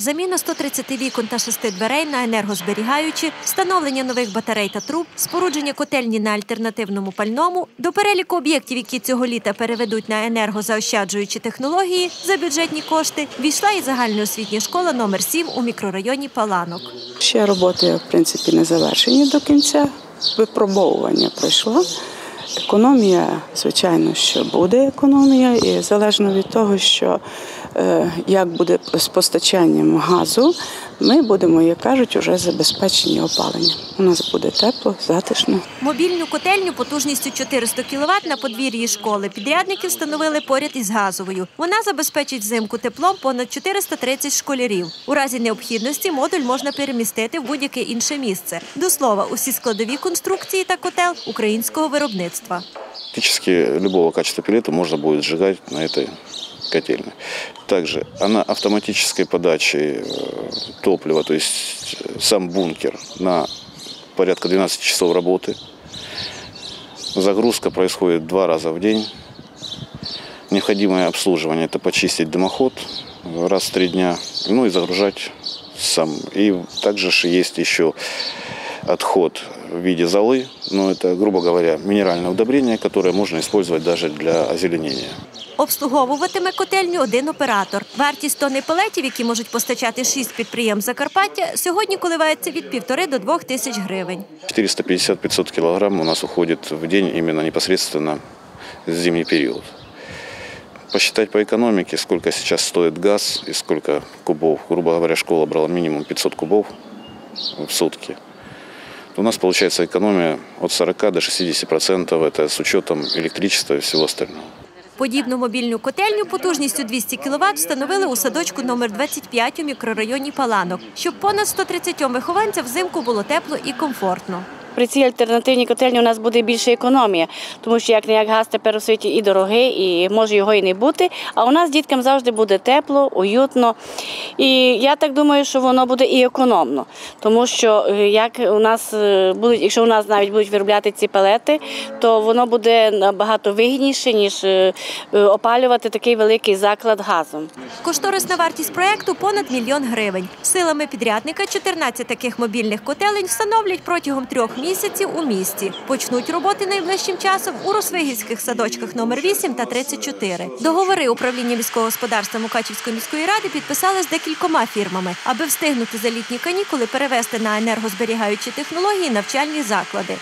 Заміна 130 вікон та 6 дверей на енергозберігаючі, встановлення нових батарей та труб, спорудження котельні на альтернативному пальному. До переліку об'єктів, які цього літа переведуть на енергозаощаджуючі технології за бюджетні кошти, війшла і загальноосвітня школа номер 7 у мікрорайоні Паланок. Ще роботи, в принципі, не завершені до кінця. Випробовування пройшло. Економія, звичайно, що буде економія, і залежно від того, що як буде з постачанням газу, ми будемо, як кажуть, уже забезпечені опаленням. У нас буде тепло, затишно. Мобільну котельню потужністю 400 кВт на подвір'ї школи підрядники встановили поряд із газовою. Вона забезпечить взимку теплом понад 430 школярів. У разі необхідності модуль можна перемістити в будь-яке інше місце. До слова, усі складові конструкції та котел українського виробництва. Практически любого качества пилета можно будет сжигать на этой котельной. Также она автоматической подачи э, топлива, то есть э, сам бункер на порядка 12 часов работы. Загрузка происходит два раза в день. Необходимое обслуживание – это почистить дымоход раз в три дня, ну и загружать сам. И также же есть еще отход в виде золы, но это, грубо говоря, минеральное удобрение, которое можно использовать даже для озеленения. Обслуговуватиме котельню один оператор. Вартість тонни пелетів, які можуть постачати шість підприємств Закарпаття, сьогодні коливається від півтори до двох тисяч гривень. 450-500 килограмм у нас уходит в день именно непосредственно в зимний период. Посчитать по экономике, сколько сейчас стоит газ и сколько кубов. Грубо говоря, школа брала минимум 500 кубов в сутки. У нас получается экономия от 40 до 60 процентов. Это с учетом электричества и всего остального. Подібну мобільну котельню потужністю 200 кВт встановили у садочку номер 25 у мікрорайоні Паланок, щоб понад 130 вихованцям взимку було тепло і комфортно. При цій альтернативній котельні у нас буде більше економія, тому що як не як газ тепер у світі і дорогий, і може його і не бути. А у нас діткам завжди буде тепло, уютно. і я так думаю, що воно буде і економно, тому що е, як у нас е, будуть, якщо у нас навіть будуть виробляти ці пелети, то воно буде набагато вигідніше ніж е, опалювати такий великий заклад газом. Кошторисна вартість проекту понад мільйон гривень. Силами підрядника 14 таких мобільних котелень встановлять протягом трьох місяців у місті. Почнуть роботи найближчим часом у Росвигівських садочках номер 8 та 34. Договори управління міського господарства Мукачівської міської ради підписали з декількома фірмами, аби встигнути за літні канікули перевести на енергозберігаючі технології навчальні заклади.